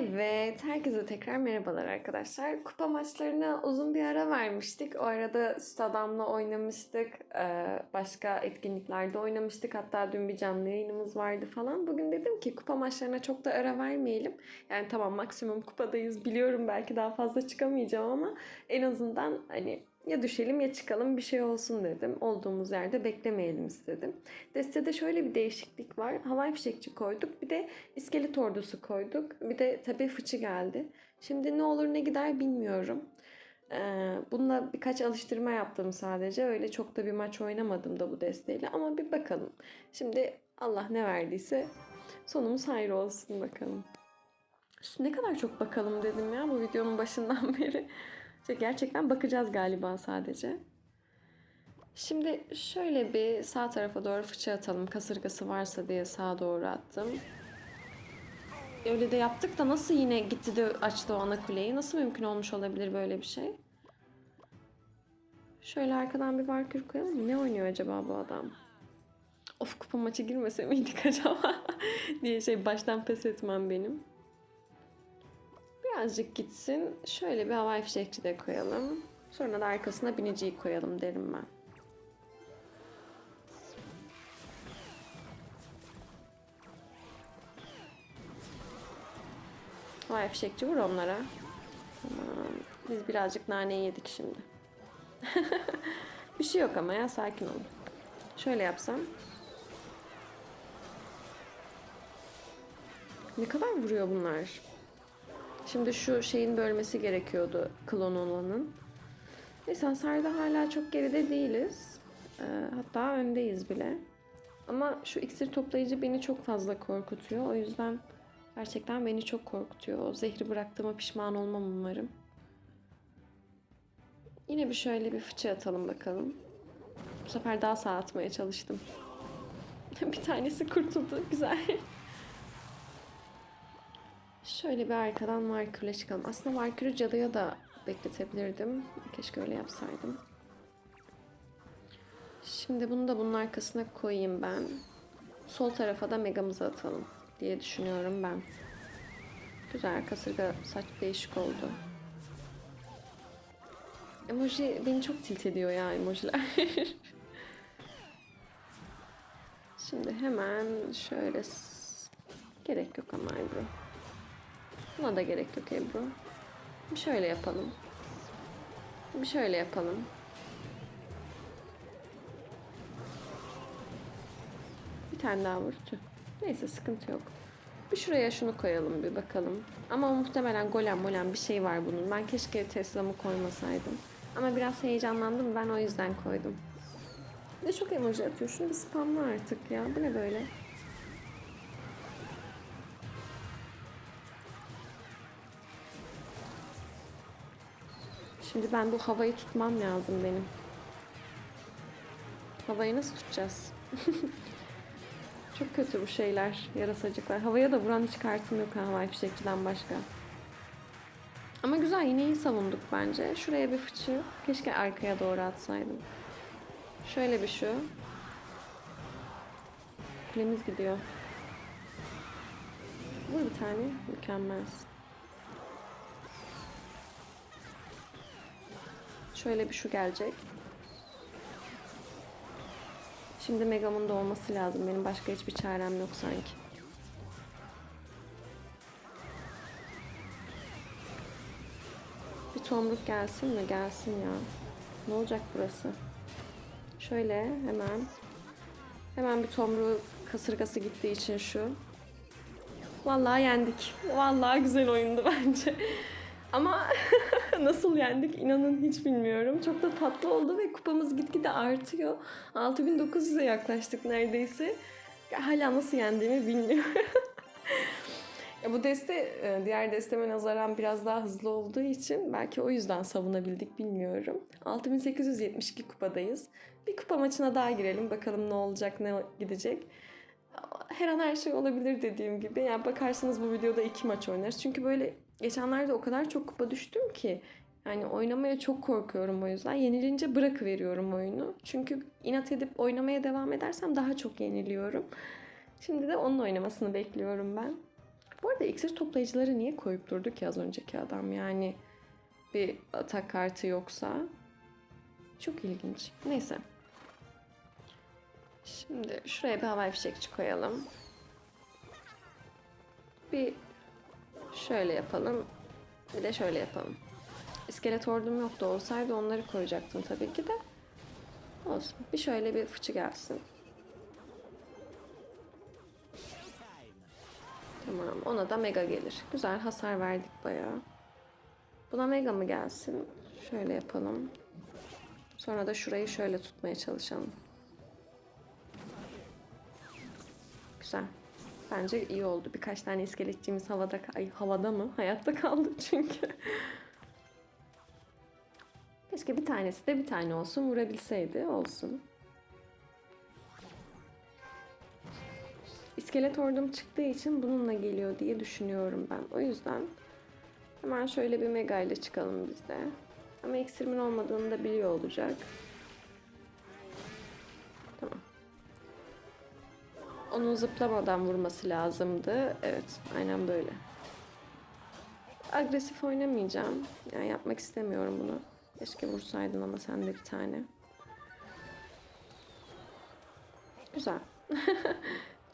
Evet, herkese tekrar merhabalar arkadaşlar. Kupa maçlarına uzun bir ara vermiştik. O arada Süt Adam'la oynamıştık. Ee, Başka etkinliklerde oynamıştık. Hatta dün bir canlı yayınımız vardı falan. Bugün dedim ki kupa maçlarına çok da ara vermeyelim. Yani tamam maksimum kupadayız biliyorum belki daha fazla çıkamayacağım ama en azından hani ya düşelim ya çıkalım bir şey olsun dedim. Olduğumuz yerde beklemeyelim istedim. Destede şöyle bir değişiklik var. Havai fişekçi koyduk. Bir de iskelet ordusu koyduk. Bir de tabii fıçı geldi. Şimdi ne olur ne gider bilmiyorum. Ee, bununla birkaç alıştırma yaptım sadece. Öyle çok da bir maç oynamadım da bu desteğiyle. Ama bir bakalım. Şimdi Allah ne verdiyse sonumuz hayır olsun bakalım. Ne kadar çok bakalım dedim ya bu videonun başından beri. İşte gerçekten bakacağız galiba sadece. Şimdi şöyle bir sağ tarafa doğru fıçı atalım. Kasırgası varsa diye sağa doğru attım. Öyle de yaptık da nasıl yine gitti de açtı o ana kuleyi? Nasıl mümkün olmuş olabilir böyle bir şey? Şöyle arkadan bir Valkür koyalım? Ne oynuyor acaba bu adam? Of kupa maçı girmese miydik acaba? diye şey baştan pes etmem benim. Birazcık gitsin. Şöyle bir havai fişekçi de koyalım. Sonra da arkasına biniciyi koyalım derim ben. Havai fişekçi vur onlara. Tamam. Biz birazcık nane yedik şimdi. bir şey yok ama ya sakin olun. Şöyle yapsam. Ne kadar vuruyor bunlar? Şimdi şu şeyin bölmesi gerekiyordu klon olanın. Neyse hasarda hala çok geride değiliz. Ee, hatta öndeyiz bile. Ama şu iksir toplayıcı beni çok fazla korkutuyor. O yüzden gerçekten beni çok korkutuyor. O zehri bıraktığıma pişman olmam umarım. Yine bir şöyle bir fıçı atalım bakalım. Bu sefer daha sağ atmaya çalıştım. bir tanesi kurtuldu. Güzel. Şöyle bir arkadan Valkyrie'le çıkalım. Aslında Valkyrie cadıya da bekletebilirdim. Keşke öyle yapsaydım. Şimdi bunu da bunun arkasına koyayım ben. Sol tarafa da megamızı atalım diye düşünüyorum ben. Güzel kasırga saç değişik oldu. Emoji beni çok tilt ediyor ya emojiler. Şimdi hemen şöyle gerek yok ama Ebru. Buna da gerek yok Ebru. Bir şöyle yapalım. Bir şöyle yapalım. Bir tane daha vur. Neyse sıkıntı yok. Bir şuraya şunu koyalım bir bakalım. Ama muhtemelen golem molem bir şey var bunun. Ben keşke Tesla'mı koymasaydım. Ama biraz heyecanlandım ben o yüzden koydum. Ne çok emoji atıyor. Şunu bir spamla artık ya. Bu ne böyle? Şimdi ben bu havayı tutmam lazım benim. Havayı nasıl tutacağız? Çok kötü bu şeyler, yarasacıklar. Havaya da vuran hiç kartım yok ha havai fişekçiden başka. Ama güzel yine iyi savunduk bence. Şuraya bir fıçı. Keşke arkaya doğru atsaydım. Şöyle bir şu. Kulemiz gidiyor. Vur bir tane. Mükemmel. Şöyle bir şu gelecek. Şimdi Megam'ın da olması lazım. Benim başka hiçbir çarem yok sanki. Bir tomruk gelsin mi? Gelsin ya. Ne olacak burası? Şöyle hemen. Hemen bir tomruk kasırgası gittiği için şu. Vallahi yendik. Vallahi güzel oyundu bence. Ama nasıl yendik inanın hiç bilmiyorum. Çok da tatlı oldu ve kupamız gitgide artıyor. 6900'e yaklaştık neredeyse. Hala nasıl yendiğimi bilmiyorum. ya bu deste e, diğer desteme nazaran biraz daha hızlı olduğu için belki o yüzden savunabildik bilmiyorum. 6872 kupadayız. Bir kupa maçına daha girelim. Bakalım ne olacak, ne gidecek her an her şey olabilir dediğim gibi. Yani bakarsınız bu videoda iki maç oynarız. Çünkü böyle geçenlerde o kadar çok kupa düştüm ki yani oynamaya çok korkuyorum o yüzden. Yenilince bırakıveriyorum oyunu. Çünkü inat edip oynamaya devam edersem daha çok yeniliyorum. Şimdi de onun oynamasını bekliyorum ben. Bu arada iksir toplayıcıları niye koyup durdu ki az önceki adam? Yani bir atak kartı yoksa. Çok ilginç. Neyse. Şimdi şuraya bir havai fişekçi koyalım. Bir şöyle yapalım. Bir de şöyle yapalım. İskelet ordum yoktu olsaydı onları koyacaktım tabii ki de. Olsun. Bir şöyle bir fıçı gelsin. Tamam. Ona da mega gelir. Güzel hasar verdik bayağı. Buna mega mı gelsin? Şöyle yapalım. Sonra da şurayı şöyle tutmaya çalışalım. Güzel. Bence iyi oldu. Birkaç tane iskeletçiğimiz havada ay, havada mı? Hayatta kaldı çünkü. Keşke bir tanesi de bir tane olsun. Vurabilseydi olsun. İskelet ordum çıktığı için bununla geliyor diye düşünüyorum ben. O yüzden hemen şöyle bir mega ile çıkalım biz de. Ama iksirimin olmadığını da biliyor olacak. Onun zıplamadan vurması lazımdı. Evet, aynen böyle. Agresif oynamayacağım. Yani yapmak istemiyorum bunu. Keşke vursaydın ama sen de bir tane. Güzel.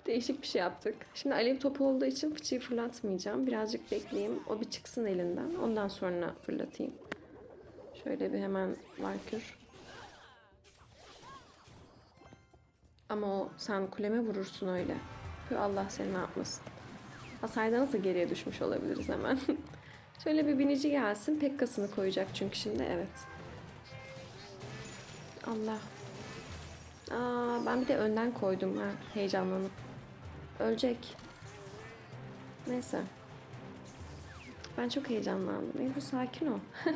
Değişik bir şey yaptık. Şimdi alev topu olduğu için fıçıyı fırlatmayacağım. Birazcık bekleyeyim. O bir çıksın elinden. Ondan sonra fırlatayım. Şöyle bir hemen Valkür. Ama o sen kuleme vurursun öyle. Tüh, Allah seni ne yapmasın. Hasarda nasıl geriye düşmüş olabiliriz hemen. Şöyle bir binici gelsin. Pekkasını koyacak çünkü şimdi. Evet. Allah. Aa, ben bir de önden koydum ha, heyecanlanıp. Ölecek. Neyse. Ben çok heyecanlandım. Ebru sakin ol.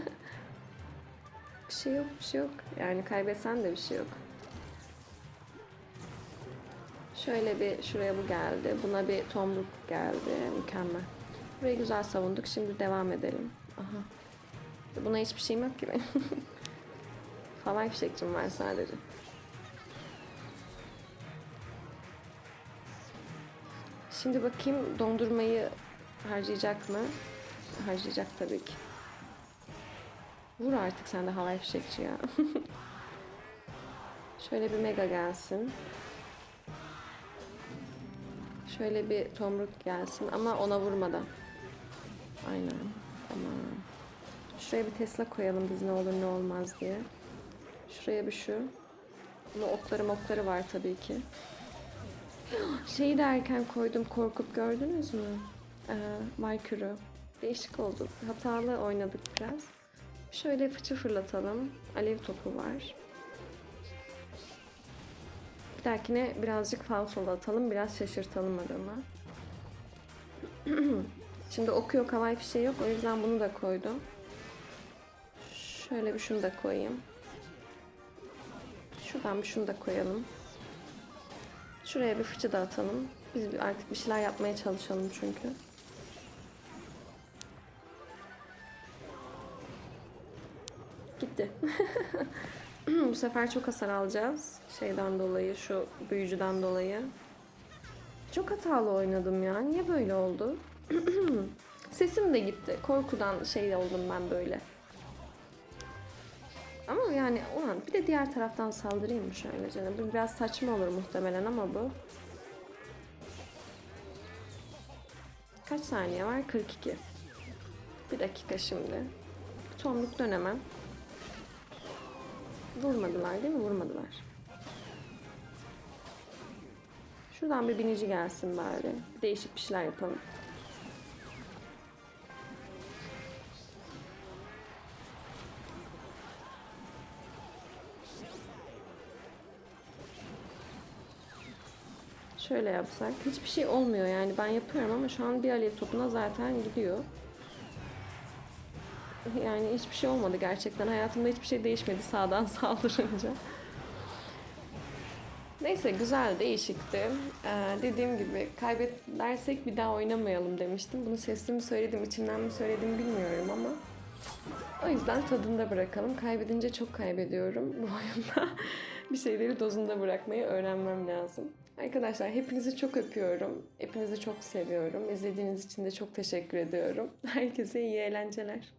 bir şey yok, bir şey yok. Yani kaybetsen de bir şey yok. Şöyle bir şuraya bu geldi. Buna bir tomruk geldi. Mükemmel. Burayı güzel savunduk. Şimdi devam edelim. Aha. Buna hiçbir şeyim yok ki benim. Falan fişekçim var sadece. Şimdi bakayım dondurmayı harcayacak mı? Harcayacak tabii ki. Vur artık sen de havai fişekçi ya. Şöyle bir mega gelsin. Şöyle bir tomruk gelsin ama ona vurmadan. Aynen. Tamam. Şuraya bir Tesla koyalım biz ne olur ne olmaz diye. Şuraya bir şu. Buna okları mokları var tabii ki. Şeyi de erken koydum korkup gördünüz mü? Ee. Değişik oldu. Hatalı oynadık biraz. Şöyle fıçı fırlatalım. Alev topu var. Dahakine birazcık falsolu atalım. Biraz şaşırtalım adamı. Şimdi oku yok, havai fişeği yok. O yüzden bunu da koydum. Şöyle bir şunu da koyayım. Şuradan bir şunu da koyalım. Şuraya bir fıçı da atalım. Biz artık bir şeyler yapmaya çalışalım çünkü. Gitti. Bu sefer çok hasar alacağız. Şeyden dolayı, şu büyücüden dolayı. Çok hatalı oynadım ya. Niye böyle oldu? Sesim de gitti. Korkudan şey oldum ben böyle. Ama yani ulan bir de diğer taraftan saldırayım mı şöyle canım? Bu biraz saçma olur muhtemelen ama bu. Kaç saniye var? 42. Bir dakika şimdi. Tomruk dön hemen. Vurmadılar değil mi? Vurmadılar. Şuradan bir binici gelsin bari. Değişik bir şeyler yapalım. Şöyle yapsak. Hiçbir şey olmuyor yani. Ben yapıyorum ama şu an bir alev topuna zaten gidiyor. Yani hiçbir şey olmadı gerçekten. Hayatımda hiçbir şey değişmedi sağdan saldırınca. Neyse güzel değişikti. Ee, dediğim gibi kaybedersek bir daha oynamayalım demiştim. Bunu sesli mi söyledim, içimden mi söyledim bilmiyorum ama. O yüzden tadında bırakalım. Kaybedince çok kaybediyorum bu oyunda. bir şeyleri dozunda bırakmayı öğrenmem lazım. Arkadaşlar hepinizi çok öpüyorum. Hepinizi çok seviyorum. İzlediğiniz için de çok teşekkür ediyorum. Herkese iyi eğlenceler.